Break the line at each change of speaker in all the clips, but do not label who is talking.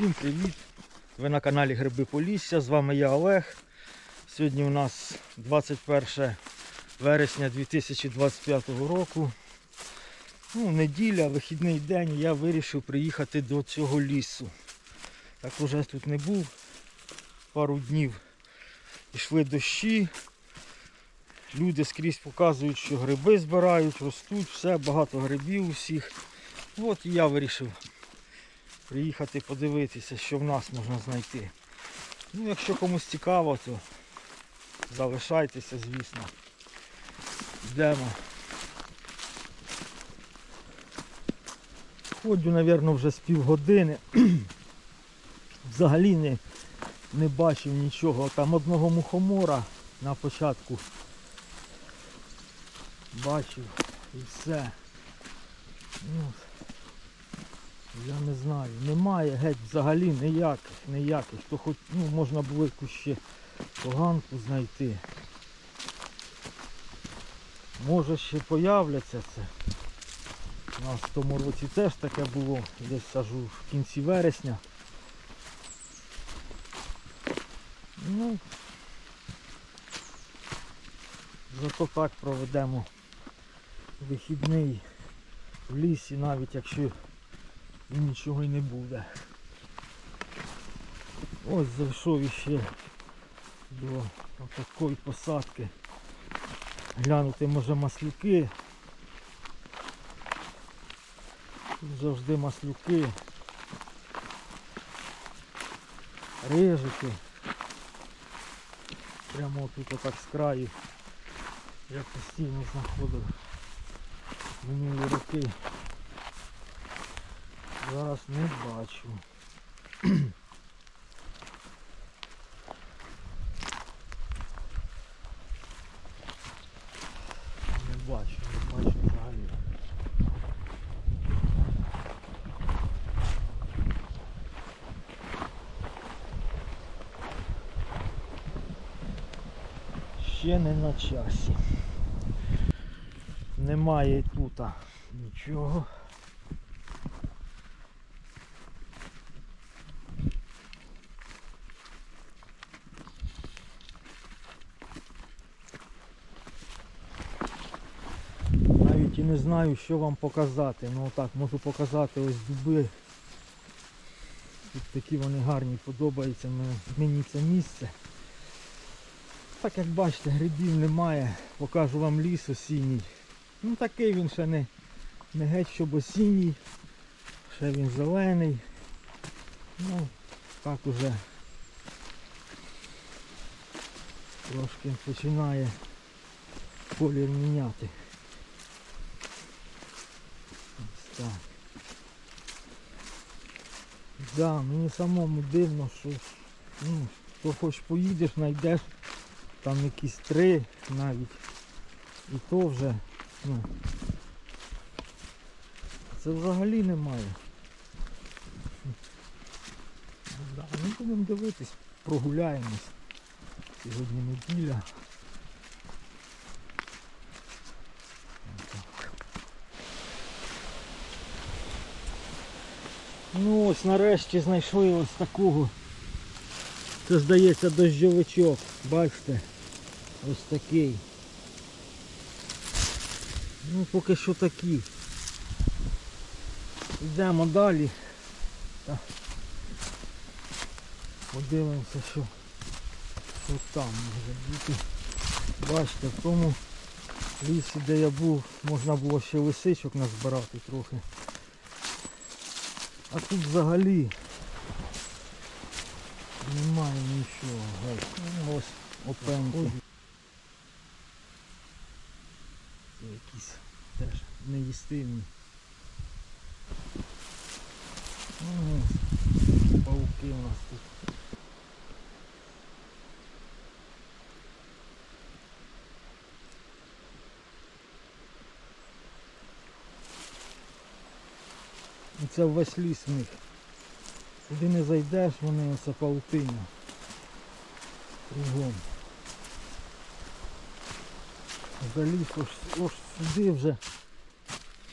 Всім привіт! Ви на каналі Гриби Полісся. З вами я Олег. Сьогодні у нас 21 вересня 2025 року. Ну, неділя, вихідний день, я вирішив приїхати до цього лісу. Так уже тут не був. Пару днів йшли дощі. Люди скрізь показують, що гриби збирають, ростуть, все, багато грибів усіх. От і я вирішив приїхати подивитися, що в нас можна знайти. Ну, якщо комусь цікаво, то залишайтеся, звісно. Йдемо. Ходжу, мабуть, вже з півгодини. Взагалі не, не бачив нічого. Там одного мухомора на початку бачив і все. Ну, я не знаю, немає геть взагалі ніяких, ніяких. То хоч ну, можна було якусь ще поганку знайти. Може ще появляться це. У нас в тому році теж таке було, десь сажу в кінці вересня. Ну, зато так проведемо вихідний в лісі, навіть якщо і нічого й не буде. Ось зайшов іще до такої посадки. Глянути може маслюки. Тут завжди маслюки. Рижики. Прямо тут отак з краю. Я постійно знаходив минулі роки. Зараз не бачу. Не бачу, не бачу взагалі. Ще не на часі. Немає тут нічого. Навіть і не знаю, що вам показати. Ну так, можу показати ось дуби. Тут такі вони гарні, подобаються мені це місце. Так як бачите, грибів немає. Покажу вам ліс осінній. Ну такий він ще не, не геть щоб осінній. Ще він зелений. Ну, так уже трошки починає колір міняти. Ось так. Да, мені самому дивно, що ну, то хоч поїдеш, знайдеш там якісь три навіть. І то вже, ну, це взагалі немає. Да, ну будемо дивитись, прогуляємось. Сьогодні неділя. Ну ось нарешті знайшли ось такого. Це здається дощовичок. Бачите? Ось такий. Ну поки що такі. Йдемо далі. Подивимося, що, що там може бути. Бачите, в тому лісі, де я був, можна було ще лисичок назбирати трохи. А тут взагалі немає нічого. Ну, ось опенки. Це якісь теж неїстивні. Ну, ось пауки у нас тут. І це весь ліс в них. Куди не зайдеш, вони оце паутиня. Кругом. Заліз ось, ось сюди вже.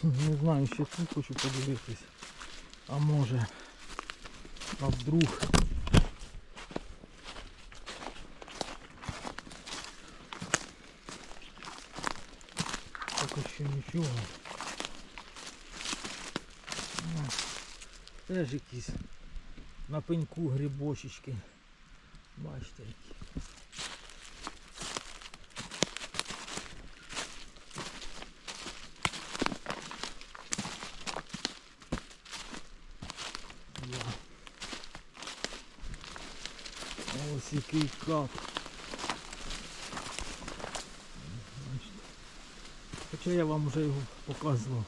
Не знаю, ще тут хочу подивитись. А може А вдруг. Поки що нічого. Ну, Теж якісь на пеньку грибочечки. Бачите які. Ось який кап. Хоча я вам вже його показував.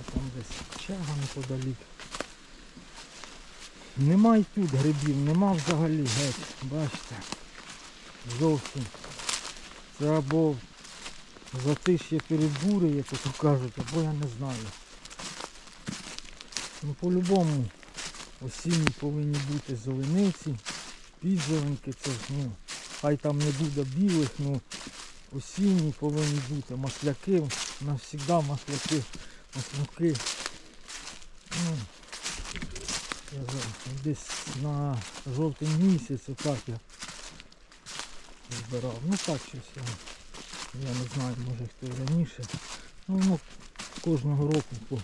А там десь чага неподалік. Нема й тут грибів, нема взагалі геть. Бачите. Зовсім. Це або затиш'я перебурює, як то кажуть, або я не знаю. Ну по-любому осінні повинні бути зелениці, підзеленки, це ну, хай там не буде білих, ну осінні повинні бути масляки, навсігда масляки, маслюки. Ну, десь на жовтий місяць отак я збирав. Ну так щось я, не знаю, може хто раніше. Ну воно кожного року по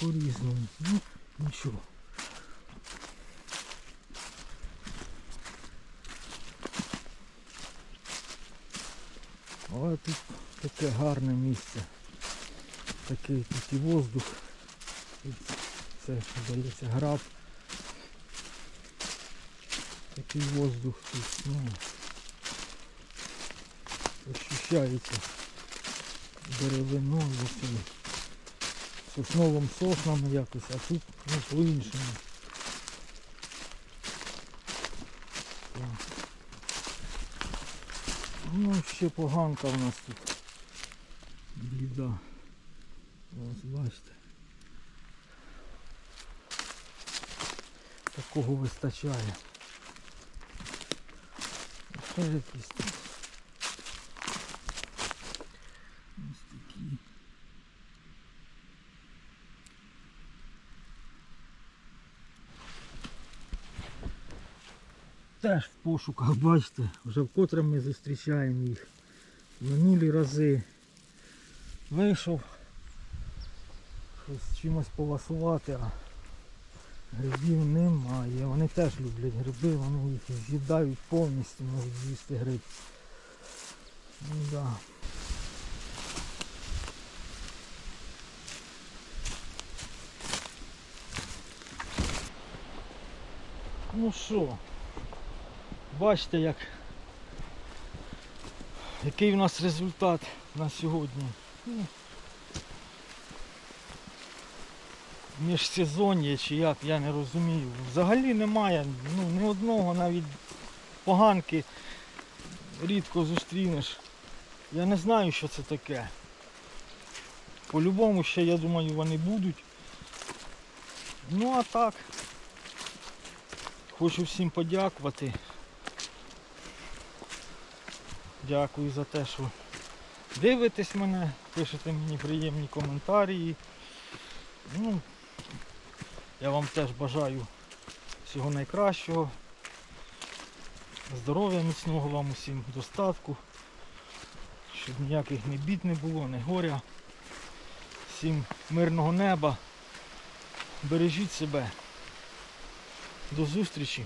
по-різному. Ну, нічого. Але тут таке гарне місце. Такий тут і воздух. І це, здається, граб. Такий воздух тут, ну, ощущається деревиною, сосновим соснами якось, а тут ну, по-іншому. Ну, ще поганка у нас тут. Біда. Ось бачите. Такого вистачає. Ще якісь тут. Ось такі. Теж в пошуках, бачите, вже вкотре ми зустрічаємо їх. Минулі рази вийшов щось чимось поласувати, а грибів немає. Вони теж люблять гриби, вони їх з'їдають повністю, можуть з'їсти гриб. Ну, да. Ну що, бачите як який у нас результат на сьогодні. Міжсезоння чи як, я не розумію. Взагалі немає ну, ні одного навіть поганки рідко зустрінеш. Я не знаю, що це таке. По-любому ще, я думаю, вони будуть. Ну а так. Хочу всім подякувати. Дякую за те, що дивитесь мене, пишете мені приємні коментарі. Ну, я вам теж бажаю всього найкращого. Здоров'я міцного вам усім достатку. Щоб ніяких ні бід не було, ні горя. Всім мирного неба. Бережіть себе. До зустрічі.